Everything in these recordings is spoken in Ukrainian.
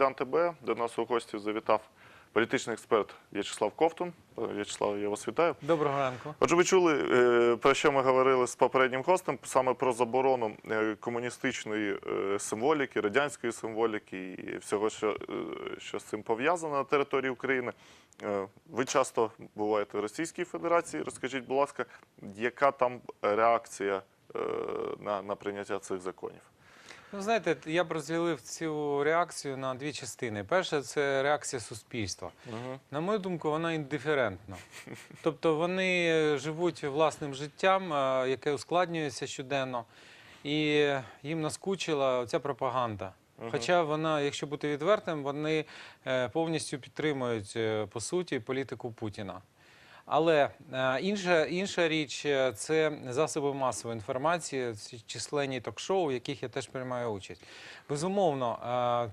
Майдан ТБ. До нас у гості завітав політичний експерт В'ячеслав Ковтун. В'ячеслав, я вас вітаю. Доброго ранку. Отже, ви чули, е, про що ми говорили з попереднім гостем, саме про заборону е, комуністичної е, символіки, радянської символіки і всього, що, що з цим пов'язано на території України. Ви часто буваєте в Російській Федерації. Розкажіть, будь ласка, яка там реакція на, на прийняття цих законів? Ну, знаєте, я б розділив цю реакцію на дві частини. Перша це реакція суспільства. На мою думку, вона індиферентна. Тобто вони живуть власним життям, яке ускладнюється щоденно, і їм наскучила ця пропаганда. Хоча вона, якщо бути відвертим, вони е, повністю підтримують е, по суті політику Путіна. Але е, інша, інша річ е, це засоби масової інформації, численні ток-шоу, в яких я теж приймаю участь. Безумовно, е,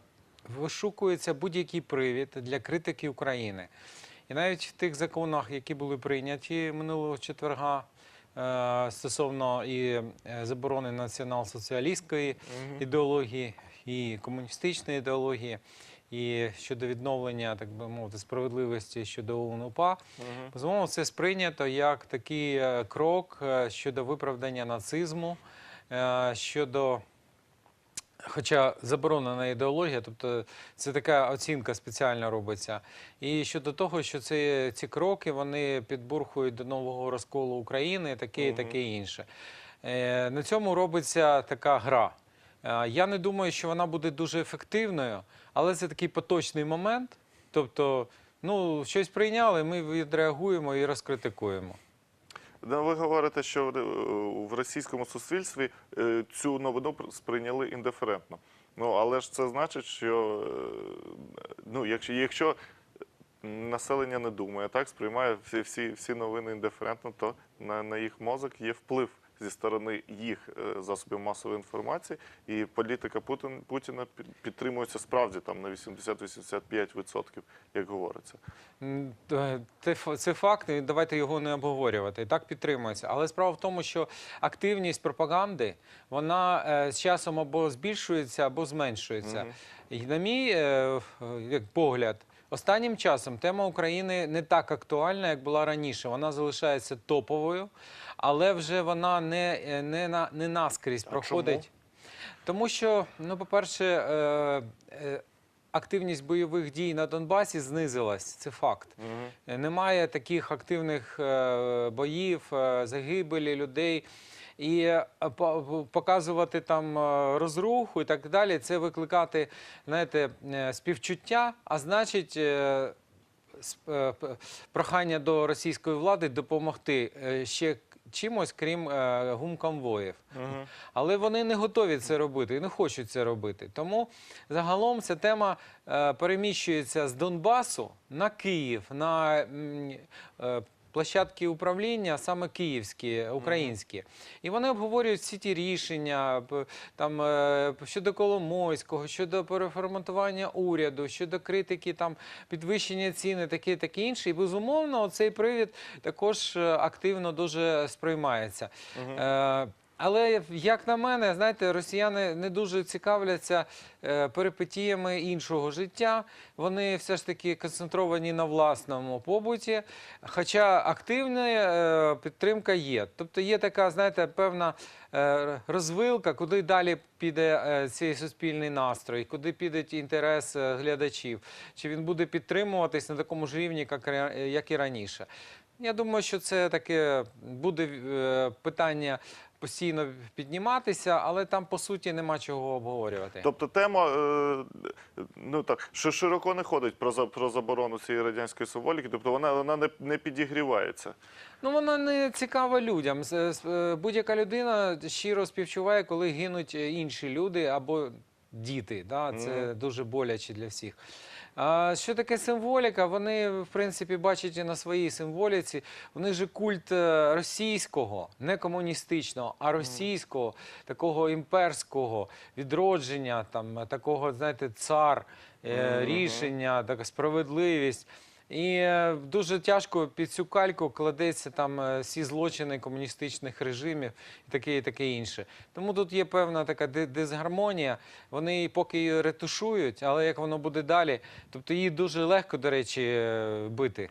вишукується будь-який привід для критики України. І навіть в тих законах, які були прийняті минулого четверга. Стосовно і заборони націонал-соціалістської ідеології і комуністичної ідеології, і щодо відновлення, так би мовити, справедливості щодо ОУН-УПА, безумовно, це сприйнято як такий е, крок е, щодо виправдання нацизму, е, щодо. Хоча заборонена ідеологія, тобто це така оцінка спеціально робиться. І щодо того, що це, ці кроки вони підбурхують до нового розколу України, таке і таке інше. Е, на цьому робиться така гра. Е, я не думаю, що вона буде дуже ефективною, але це такий поточний момент. Тобто, ну, щось прийняли, ми відреагуємо і розкритикуємо. Ну, Ви говорите, що в- російському суспільстві е, цю новину сприйняли індиферентно. Ну але ж це значить, що е, ну, якщо, якщо населення не думає, так сприймає всі, всі новини індиферентно, то на, на їх мозок є вплив зі сторони їх е, засобів масової інформації, і політика Путін, Путіна підтримується справді там на 80-85%, як говориться. Е, Це, факт, і давайте його не обговорювати. І так підтримується. Але справа в тому, що активність пропаганди вона е, з часом або збільшується, або зменшується. І на мій як погляд, останнім часом тема України не так актуальна, як була раніше. Вона залишається топовою, але вже вона не, е, не, не наскрізь А проходить. Тому що, ну, по-перше, е, е, активність бойових дій на Донбасі знизилась, це факт. Е, Немає таких активних е, боїв, е, загибелі людей. І е, по- показувати там е, розруху і так далі, це викликати, знаєте, е, співчуття, а значить. прохання до російської влади допомогти ще чимось, крім гумконвоїв. Але вони не готові це робити і не хочуть це робити. Тому загалом ця тема переміщується з Донбасу на Київ, на площадки управління, саме київські, українські. І вони обговорюють всі ті рішення там, е, щодо Коломойського, щодо переформатування уряду, щодо критики там, підвищення ціни, таке, таке інше. І безумовно, цей привід також е, активно дуже сприймається. Е, але як на мене, знаєте, росіяни не дуже цікавляться е, перипетіями іншого життя. Вони все ж таки концентровані на власному побуті. Хоча активна е, підтримка є. Тобто є така, знаєте, певна е, розвилка, куди далі піде цей суспільний настрой, куди піде інтерес глядачів. Чи він буде підтримуватись на такому ж рівні, як, і раніше. Я думаю, що це таке буде питання постійно підніматися, але там по суті нема чого обговорювати. Тобто тема е, ну так що широко не ходить про за- про заборону цієї радянської символіки, тобто вона вона не, не підігрівається. Ну вона не цікава людям. З- з- е, Будь-яка людина щиро співчуває, коли гинуть е, інші люди або діти. Да? Це дуже боляче для всіх. А що таке символіка? Вони, в принципі, бачать на своїй символіці. Вони ж культ е, російського, не комуністичного, а російського, такого імперського відродження, там, такого, знаєте, цар, е, рішення, така справедливість. І е, дуже тяжко під цю кальку кладеться там е, всі злочини комуністичних режимів і таке, і таке інше. Тому тут є певна така дисгармонія. Вони поки її ретушують, але як воно буде далі, тобто її дуже легко, до речі, е, бити.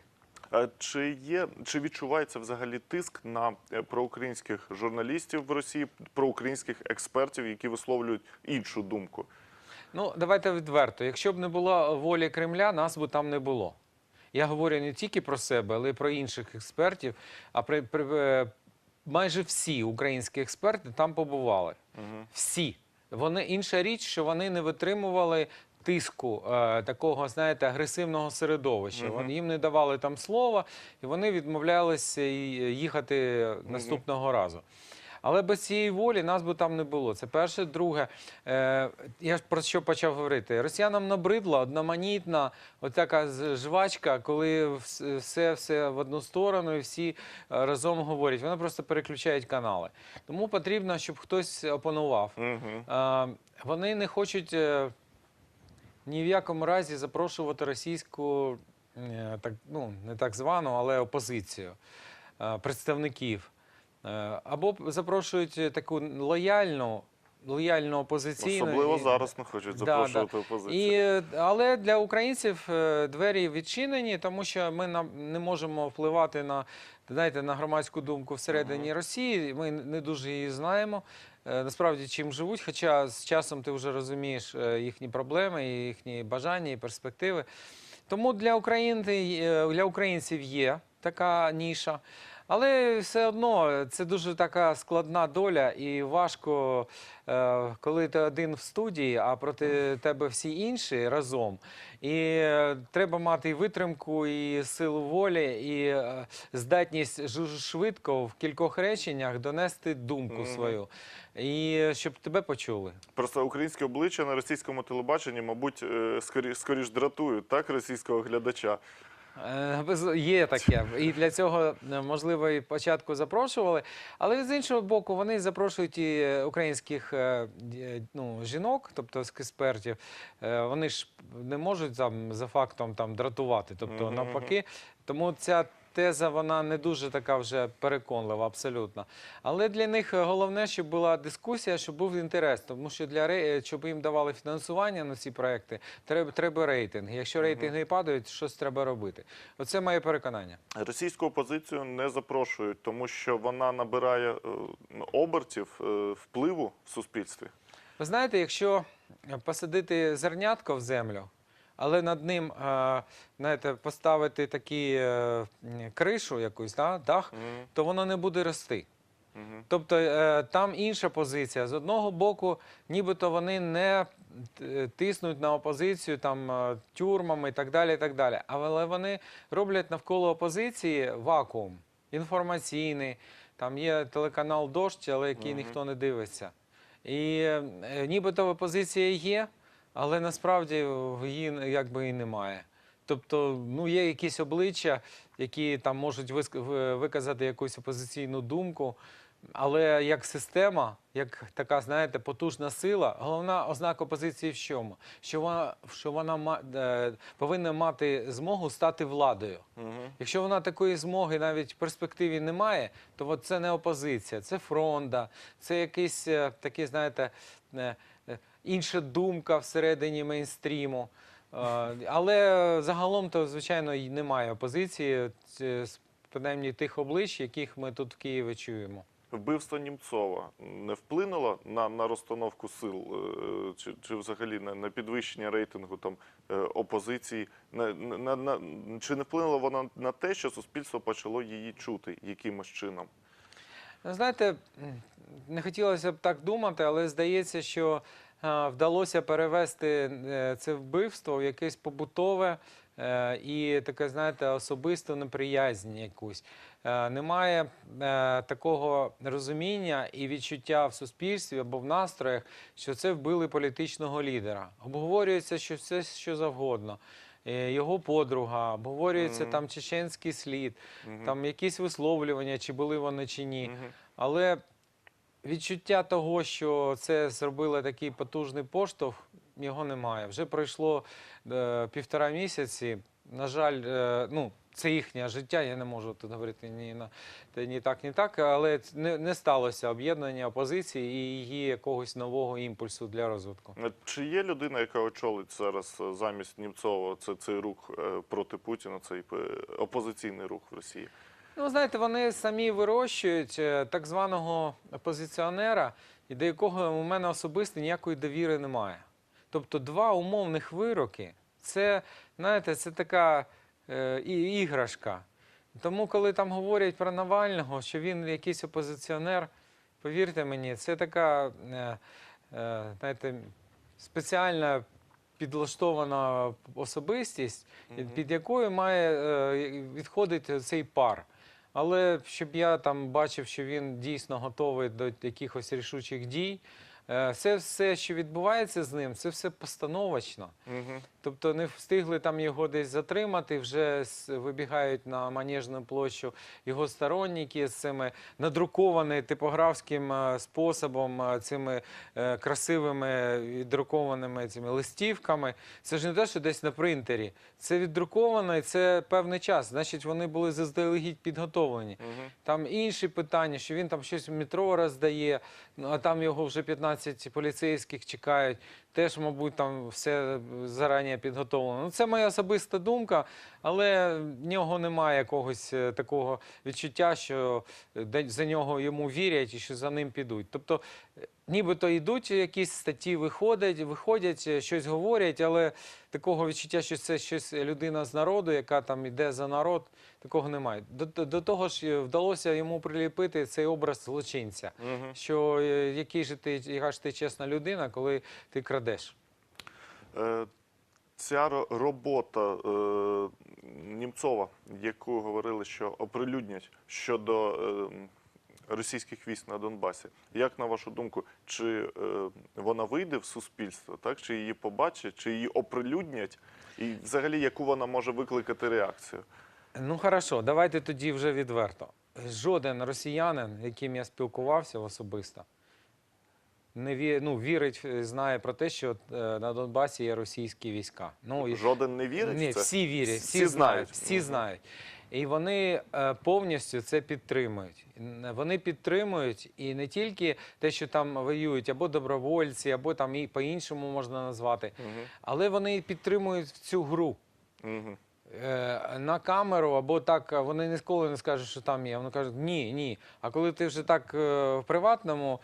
А Чи є чи відчувається взагалі тиск на проукраїнських журналістів в Росії, проукраїнських експертів, які висловлюють іншу думку? Ну, давайте відверто. Якщо б не було волі Кремля, нас би там не було. Я говорю не тільки про себе, але й про інших експертів. А при, при, е, майже всі українські експерти там побували. Всі. Вони інша річ, що вони не витримували тиску е, такого, знаєте, агресивного середовища. Вони їм не давали там слова, і вони відмовлялися і- їхати наступного разу. Але без цієї волі нас би там не було. Це перше. Друге, е, я про що почав говорити. Росіянам набридла одноманітна отака жвачка, коли все, все в одну сторону і всі е, разом говорять. Вони просто переключають канали. Тому потрібно, щоб хтось опанував. Угу. Е, Вони не хочуть е, ні в якому разі запрошувати російську, е, так, ну, не так звану, але опозицію, е, представників. Е, Або запрошують таку лояльну, лояльну опозиційну. Особливо і- зараз не хочуть запрошувати да. опозицію. І, е, але для українців е, двері відчинені, тому що ми на- не можемо впливати на, знаєте, на громадську думку всередині Росії. Ми не дуже її знаємо. е, Насправді чим живуть, хоча з часом ти вже розумієш е, їхні проблеми, їхні бажання і перспективи. Тому для, України, е, для українців є така ніша. Але все одно це дуже така складна доля, і важко, е, коли ти один в студії, а проти тебе всі інші разом. І е, треба мати і витримку, і силу волі, і е, здатність швидко в кількох реченнях донести думку свою, і щоб тебе почули. Просто українське обличчя на російському телебаченні, мабуть, е, скоріш дратують так російського глядача. Е, Є таке. І для цього, е, можливо, і початку запрошували. Але з іншого боку, вони запрошують і українських е, ну, жінок, тобто експертів. Вони ж не можуть там за фактом там дратувати. Тобто, навпаки, тому ця. Теза вона не дуже така вже переконлива, абсолютно. Але для них е, головне, щоб була дискусія, щоб був інтерес, тому що для ре- щоб їм давали фінансування на ці проекти, треба, треба рейтинг. Якщо рейтинги падають, щось треба робити. Оце моє переконання. Російську опозицію не запрошують, тому що вона набирає е, обертів е, впливу в суспільстві. Ви знаєте, якщо посадити зернятко в землю, але над ним е, знаєте, поставити такі е, кришу якусь, да, дах, то воно не буде рости. Тобто е, там інша позиція. З одного боку, нібито вони не тиснуть на опозицію там тюрмами і так далі. і так далі. Але вони роблять навколо опозиції вакуум інформаційний. Там є телеканал Дощ, але який Мгм. ніхто не дивиться. І нібито опозиція є, але насправді її якби і немає. Тобто, ну є якісь обличчя, які там можуть виск- виказати якусь опозиційну думку. Але як система, як така, знаєте, потужна сила, головна ознака опозиції в чому? Що вона, що вона ма- е, повинна мати змогу стати владою. Мгм. Якщо вона такої змоги навіть в перспективі не має, то от це не опозиція, це фронда, це якийсь е, такий, знаєте, е, інша думка всередині мейнстріму. Е, Але загалом, то, звичайно, й немає опозиції, принаймні тих облич, яких ми тут в Києві чуємо. Вбивство Німцова не вплинуло на, на розстановку сил е, чи, чи взагалі на, на підвищення рейтингу там е, опозиції? На, на, на, чи не вплинуло воно на те, що суспільство почало її чути якимось чином? Ну, Знаєте, не хотілося б так думати, але здається, що вдалося перевести е, це вбивство в якесь побутове е, і таке, знаєте, особисту неприязнь якусь. Е, Немає е, такого розуміння і відчуття в суспільстві або в настроях, що це вбили політичного лідера. Обговорюється, що все що завгодно. Е, Його подруга, обговорюється Мгм. там чеченський слід, Мгм. там якісь висловлювання, чи були вони чи ні. Мгм. Але відчуття того, що це зробило такий потужний поштовх, його немає. Вже пройшло е, півтора місяці. на жаль, е, ну, це їхнє життя, я не можу тут говорити ні, на, ні так, ні так, але не, не сталося об'єднання опозиції і її якогось нового імпульсу для розвитку. Е, Чи є людина, яка очолить зараз е, замість Німцова це, цей рух е, проти Путіна, цей опозиційний рух в Росії? Ну, знаєте, вони самі вирощують е, так званого опозиціонера, і до якого у мене особисто ніякої довіри немає. Тобто два умовних вироки це, знаєте, це така е, і- іграшка. Тому, коли там говорять про Навального, що він якийсь опозиціонер, повірте мені, це така, е, е, знаєте, спеціальна підлаштована особистість, Мгм. під якою має е, відходити цей пар. Але щоб я там бачив, що він дійсно готовий до якихось рішучих дій, це все, що відбувається з ним, це все постановочно. Угу. Тобто не встигли там його десь затримати, вже вибігають на Манежну площу його сторонники з цими надрукованими типографським е, способом, е, цими е, красивими віддрукованими цими листівками. Це ж не те, що десь на принтері. Це віддруковано і це певний час. Значить, вони були заздалегідь підготовлені. Угу. Там інші питання, що він там щось в метро роздає, а там його вже 15 поліцейських чекають. Теж, мабуть, там все зарані підготовлено. Ну, це моя особиста думка, але в нього немає якогось е, такого відчуття, що е, за нього йому вірять і що за ним підуть. Тобто, е, нібито йдуть якісь статті, виходять, виходять, щось говорять, але такого відчуття, що це щось людина з народу, яка там йде за народ, такого немає. До, до- до того ж, е, вдалося йому приліпити цей образ злочинця. Угу. Що е, який же ти, яка ж ти чесна людина, коли ти крадеш. Е, Ця робота е, Німцова, яку говорили, що оприлюднять щодо е, російських військ на Донбасі, як на вашу думку, чи е, вона вийде в суспільство, так? чи її побачать, чи її оприлюднять, і взагалі яку вона може викликати реакцію? Ну хорошо, давайте тоді вже відверто. Жоден росіянин, яким я спілкувався особисто, не ві, ну, вірить, е, знає про те, що е, на Донбасі є російські війська. Ну, і- Жоден не вірить Ні, в це? всі вірять, всі, Всі знають, знають. всі знають. І вони е, повністю це підтримують. Вони підтримують і не тільки те, що там воюють або добровольці, або там і по-іншому можна назвати, але вони підтримують цю гру. Мгм. Е, на камеру, або так е, вони ніколи не скажуть, що там є. Вони кажуть, ні, ні. А коли ти вже так е, в приватному,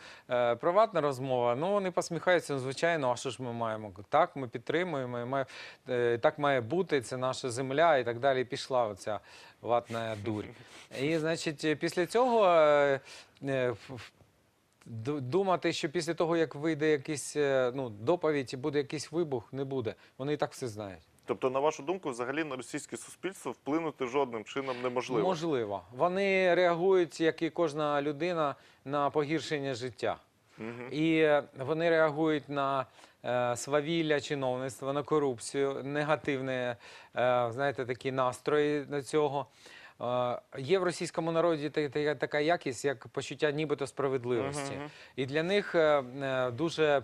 приватна розмова, ну вони посміхаються, ну, звичайно, а що ж ми маємо? Так, ми підтримуємо, так має бути, це наша земля і так далі. Пішла оця ватна дурь. І, значить, після цього. Думати, що після того, як вийде якийсь ну, доповідь буде якийсь вибух, не буде. Вони і так все знають. Тобто, на вашу думку, взагалі на російське суспільство вплинути жодним чином неможливо. Можливо. Вони реагують, як і кожна людина, на погіршення життя. Мгм. І е, вони реагують на е, свавілля чиновництва, на корупцію, негативні, е, знаєте, такі настрої до цього. Є в російському народі та- та- така якість, як почуття нібито справедливості. Мгм. І для них дуже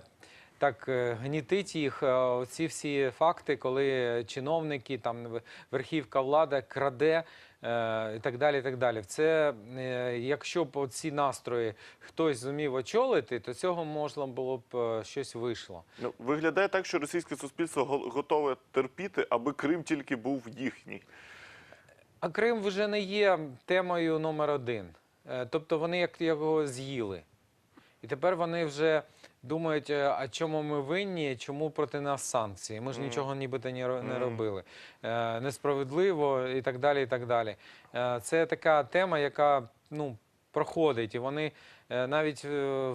так е, гнітить їх ці всі факти, коли чиновники, там верхівка влада краде. е, І так далі, і так далі. Це е, якщо б ці настрої хтось зумів очолити, то цього можна було б щось вийшло. Ну, виглядає так, що російське суспільство го- готове терпіти, аби Крим тільки був їхній. А Крим вже не є темою номер один. Тобто вони як його з'їли. І тепер вони вже думають, е, а чому ми винні, чому проти нас санкції? Ми ж нічого нібито не ро- не робили. Е, Несправедливо і так далі. і так далі. Е, Це така тема, яка ну, проходить. І вони навіть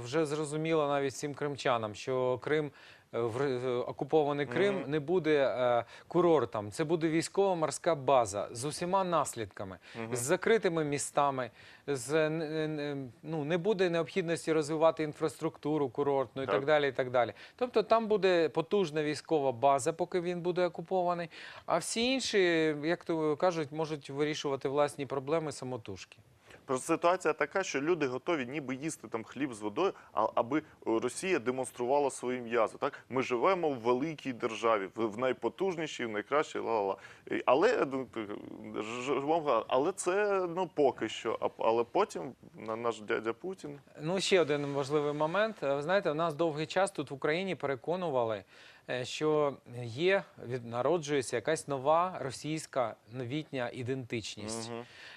вже зрозуміло навіть всім кримчанам, що Крим. Е, в е, Окупований Крим Мгм. не буде е, курортом, це буде військово-морська база з усіма наслідками, Мгм. з закритими містами, з е, ну не буде необхідності розвивати інфраструктуру курортну і так, Так. далі. І так далі. Тобто там буде потужна військова база, поки він буде окупований. А всі інші, як то кажуть, можуть вирішувати власні проблеми самотужки. Просто ситуація така, що люди готові ніби їсти там хліб з водою, а аби Росія демонструвала свої м'язи. Так ми живемо в великій державі, в в найпотужнішій, в найкращій ла-ла-ла. Але ну, ж- живемо, але це ну поки що. Але потім на наш дядя Путін. Ну, ще один важливий момент. Е, Ви знаєте, у нас довгий час тут в Україні переконували, е, що є, віднароджується якась нова російська новітня ідентичність.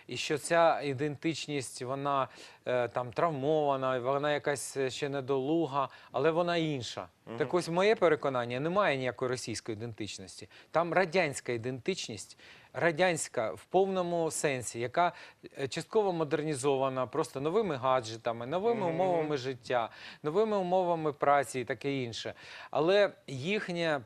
І що ця ідентичність, вона е, там травмована, вона якась е, ще недолуга, але вона інша. Так ось моє переконання, немає ніякої російської ідентичності. Там радянська ідентичність, радянська в повному сенсі, яка е, частково модернізована просто новими гаджетами, новими умовами життя, новими умовами праці і таке інше. Але їхнє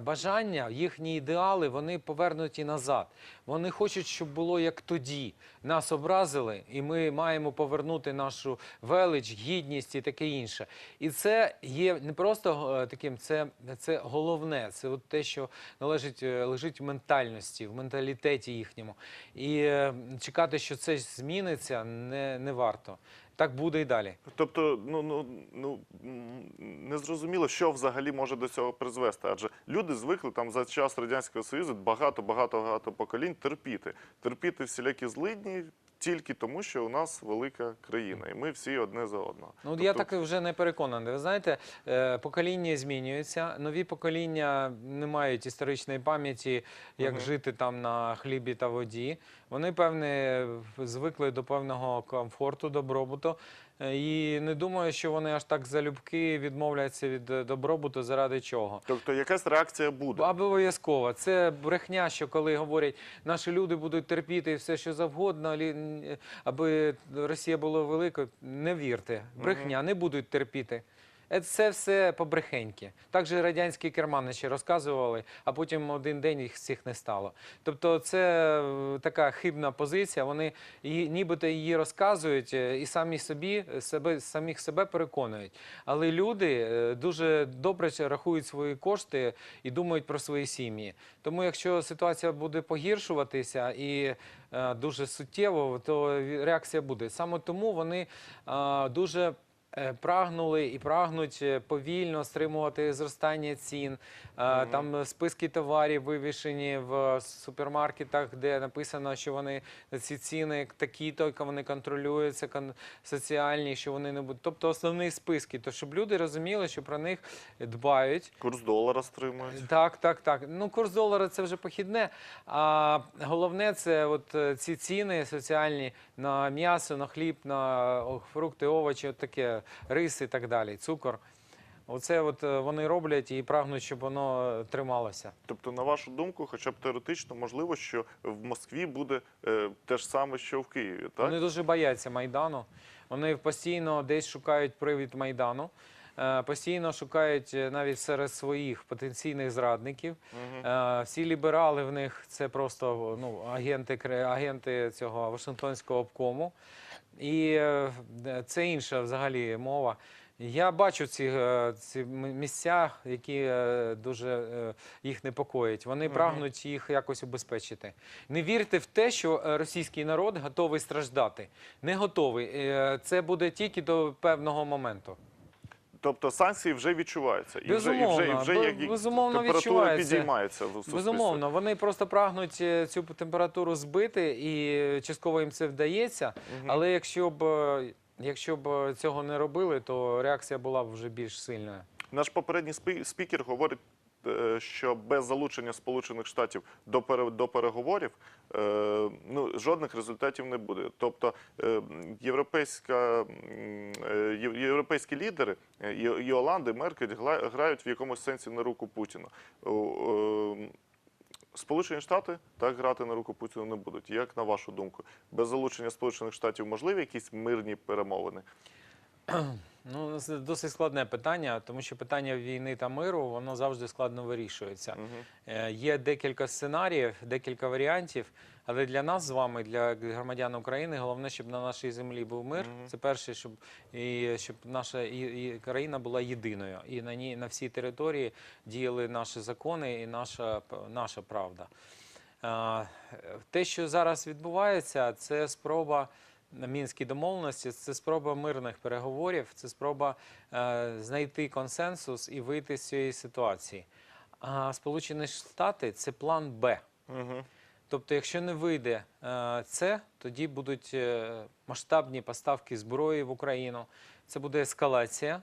бажання, їхні ідеали, вони повернуті назад. Вони хочуть, щоб було як тоді. Нас образили, і ми маємо повернути нашу велич, гідність і таке інше. І це є не просто е, таким, це, це головне. Це от те, що належить е, лежить в ментальності, в менталітеті їхньому. І е, чекати, що це зміниться, не, не варто. Так буде і далі. Тобто, ну ну ну не зрозуміло, що взагалі може до цього призвести. Адже люди звикли там за час радянського союзу багато, багато, багато поколінь терпіти, терпіти всілякі злидні тільки тому, що у нас велика країна, і ми всі одне за одного. Ну, тобто... я так вже не переконаний. Ви знаєте, е, покоління змінюються, нові покоління не мають історичної пам'яті, як угу. жити там на хлібі та воді. Вони, певне, звикли до певного комфорту, добробуту. Е, І не думаю, що вони аж так залюбки відмовляться від е, добробуту заради чого. тобто якась реакція буде. Обов'язково. Це брехня, що коли говорять, наші люди будуть терпіти все, що завгодно, лі- аби Росія була великою. Не вірте. Брехня, не будуть терпіти. Це все побрехеньки. Так же радянські керманичі розказували, а потім один день їх всіх не стало. Тобто, це е, така хибна позиція. Вони нібито її розказують е, і самі собі себе самих себе переконують. Але люди е, дуже добре рахують свої кошти і думають про свої сім'ї. Тому, якщо ситуація буде погіршуватися і дуже суттєво, то реакція буде. Саме тому вони дуже. Е, Прагнули і прагнуть е, повільно стримувати зростання цін. Е, Там списки товарів вивішені в супермаркетах, де написано, що вони ці ціни такі, то вони контролюються, кон- соціальні, що вони не будуть. Тобто основні списки, то щоб люди розуміли, що про них дбають. Курс долара стримують. Так, так, так. Ну, курс долара це вже похідне. А головне це от ці ціни соціальні на м'ясо, на хліб, на фрукти, овочі, от таке, рис і так далі, цукор. Оце от е, вони роблять і прагнуть, щоб воно е, трималося. Тобто, на вашу думку, хоча б теоретично можливо, що в Москві буде е, те ж саме, що в Києві, так? Вони дуже бояться Майдану. Вони постійно десь шукають привід Майдану. е, Постійно шукають навіть серед своїх потенційних зрадників. Е, Всі ліберали в них це просто ну, агенти, агенти цього Вашингтонського обкому. І е, це інша взагалі мова. Я бачу ці, е, ці місця, які е, дуже е, їх непокоїть. Вони угу. прагнуть їх якось убезпечити. Не вірте в те, що е, російський народ готовий страждати. Не готовий. Е, Це буде тільки до певного моменту. Тобто санкції вже відчуваються. І вже, і вже, і вже як, безумовно температура підіймається в суспільстві. Безумовно, вони просто прагнуть е, цю температуру збити, і частково їм це вдається. Угу. Але якщо б е, якщо б е, цього не робили, то реакція була б вже більш сильною. Наш попередній спі- спікер говорить, що без залучення Сполучених Штатів до, до переговорів е, ну, жодних результатів не буде. Тобто е, європейська, е, європейські лідери е, і, Оланди, Меркель грають в якомусь сенсі на руку е, Сполучені Штати так грати на руку Путіну не будуть. Як на вашу думку, без залучення Сполучених Штатів можливі якісь мирні перемовини? Ну, це досить складне питання, тому що питання війни та миру воно завжди складно вирішується. Е, Є декілька сценаріїв, декілька варіантів. Але для нас з вами, для громадян України, головне, щоб на нашій землі був мир. Мгм. Це перше, щоб і щоб наша і, і країна була єдиною, і на ній на всій території діяли наші закони і наша наша правда. Е, Те, що зараз відбувається, це спроба мінські домовленості це спроба мирних переговорів, це спроба е, знайти консенсус і вийти з цієї ситуації. А Сполучені Штати це план Б. Угу. Тобто, якщо не вийде е, це, тоді будуть е, масштабні поставки зброї в Україну. Це буде ескалація.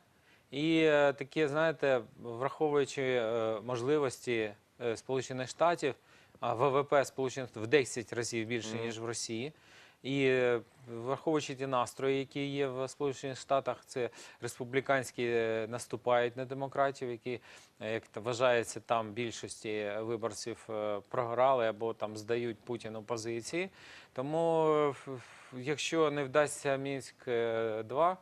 І е, таке, знаєте, враховуючи е, можливості е, Сполучених Штатів, а ВВП Сполучених Штатів в 10 разів більше, Мгм. ніж в Росії. І е, враховуючи ті настрої, які є в Сполучених Штатах, це республіканські е, наступають на демократів, які, е, як вважається, там більшості виборців програли або там здають Путіну позиції. Тому, якщо не вдасться Мінськ 2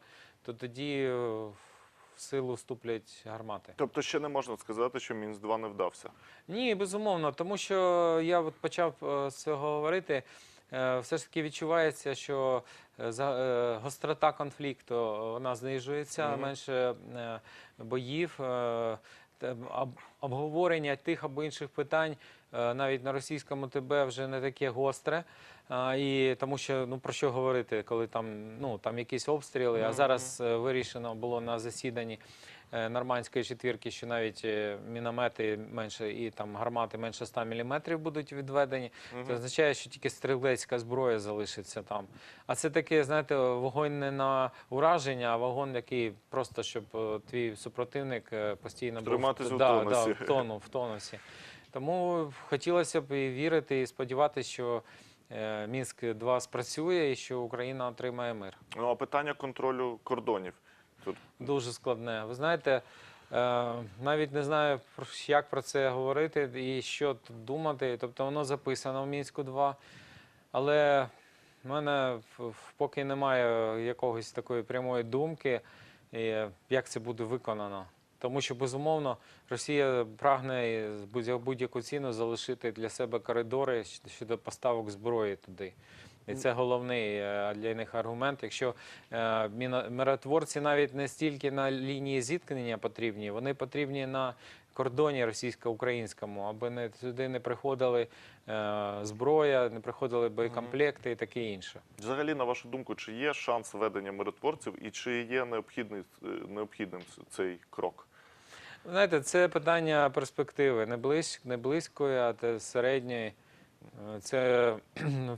то тоді в силу вступлять гармати. Тобто ще не можна сказати, що Мінськ 2 не вдався. Ні, безумовно, тому що я от почав з цього говорити. Е, Все ж таки відчувається, що е, е, гострота конфлікту вона знижується, менше боїв, обговорення тих або інших питань навіть на російському ТБ вже не таке гостре. І тому що ну про що говорити, коли там ну там якісь обстріли, а зараз вирішено було на засіданні нормандської четвірки, що навіть е, міномети менше і там гармати менше 100 мм будуть відведені. Це означає, що тільки стрілецька зброя залишиться там. А це таке, знаєте, вогонь не на ураження, а вогонь, який просто щоб е, твій супротивник е, постійно був Триматись у да, тонусі. Да, в, тону, в тонусі. Тому хотілося б і вірити і сподіватися, що е, Мінськ 2 спрацює і що Україна отримає мир. Ну а питання контролю кордонів. Тут Дуже складне. Ви знаєте, е, навіть не знаю, як про це говорити і що тут думати. Тобто воно записано в Мінську 2, але в мене поки немає якогось такої прямої думки, е, як це буде виконано. Тому що, безумовно, Росія прагне будь- будь-яку ціну залишити для себе коридори щодо поставок зброї туди. І це головний е, для них аргумент. Якщо е, миротворці навіть не стільки на лінії зіткнення потрібні, вони потрібні на кордоні російсько-українському, аби не туди не приходили е, зброя, не приходили боєкомплекти і таке інше. взагалі, на вашу думку, чи є шанс введення миротворців і чи є необхідним цей крок? Знаєте, це питання перспективи не близь, не близької, а середньої. Це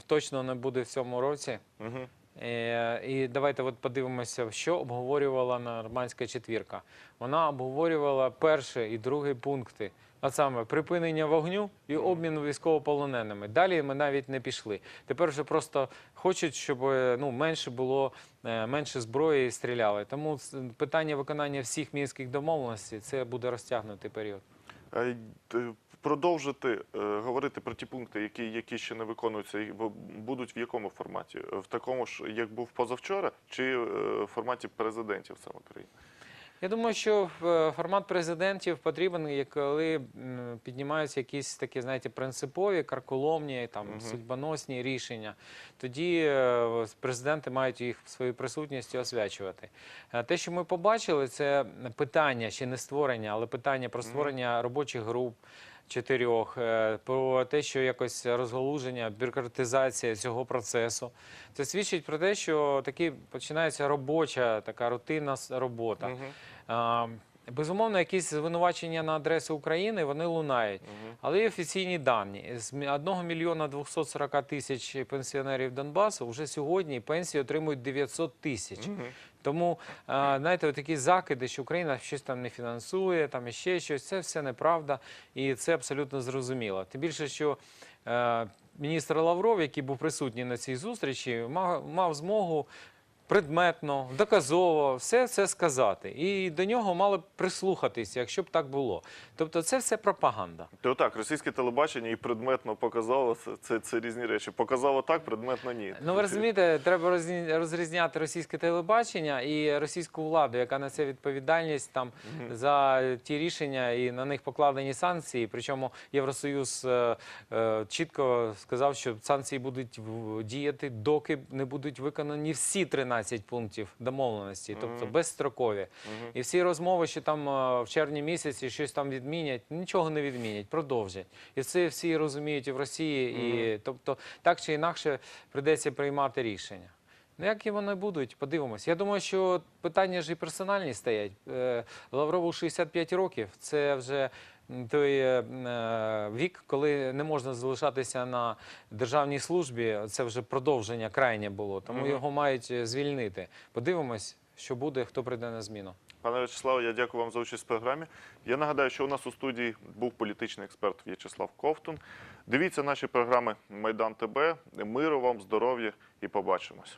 точно не буде в цьому році. Угу. Е, І давайте от подивимося, що обговорювала нормандська четвірка. Вона обговорювала перший і другий пункти, а саме припинення вогню і обмін військовополоненими. Далі ми навіть не пішли. Тепер вже просто хочуть, щоб е, ну, менше було е, менше зброї і стріляли. Тому питання виконання всіх мінських домовленостей це буде розтягнутий період. Продовжити е, говорити про ті пункти, які, які ще не виконуються, будуть в якому форматі? В такому ж, як був позавчора, чи е, в форматі президентів саме країни? Я думаю, що е, формат президентів потрібен, коли піднімаються якісь такі, знаєте, принципові, карколомні, там Мгм. судьбоносні рішення. Тоді президенти мають їх своєю присутністю освячувати. Те, що ми побачили, це питання ще не створення, але питання про створення робочих груп. Чотирьох е, про те, що якось розгалуження, бюрократизація цього процесу. Це свідчить про те, що таки починається робоча така рутинна робота. Безумовно, якісь звинувачення на адресу України вони лунають, але є офіційні дані. З мі- 1 мільйона 240 тисяч пенсіонерів Донбасу вже сьогодні пенсії отримують 900 тисяч. Тому а, знаєте, такі закиди, що Україна щось там не фінансує, там іще щось, це все неправда, і це абсолютно зрозуміло. Тим більше, що е, міністр Лавров, який був присутній на цій зустрічі, мав, мав змогу. Предметно, доказово, все це сказати. І до нього мали б прислухатися, якщо б так було. Тобто це все пропаганда. То так, російське телебачення і предметно показало це, це, це різні речі. Показало так, предметно ні. Ну, ви розумієте, треба розрі- розрізняти російське телебачення і російську владу, яка несе відповідальність там за ті рішення і на них покладені санкції. Причому Євросоюз е, е, чітко сказав, що санкції будуть в- діяти, доки не будуть виконані всі 13 пунктів домовленості, тобто безстрокові. І всі розмови, що там е, в червні місяці щось там відмінять, нічого не відмінять, продовжать. І це всі розуміють і в Росії, і тобто так чи інакше прийдеться приймати рішення. Ну, як і вони будуть, подивимось. Я думаю, що питання ж і персональні стоять. Е, Лаврову 65 років. Це вже той е, е, вік, коли не можна залишатися на державній службі. Це вже продовження крайнє було, тому Мгм. його мають е, звільнити. Подивимось, що буде, хто прийде на зміну. Пане В'ячеславе, я дякую вам за участь в програмі. Я нагадаю, що у нас у студії був політичний експерт В'ячеслав Ковтун. Дивіться наші програми Майдан ТБ. Миру вам, здоров'я і побачимось.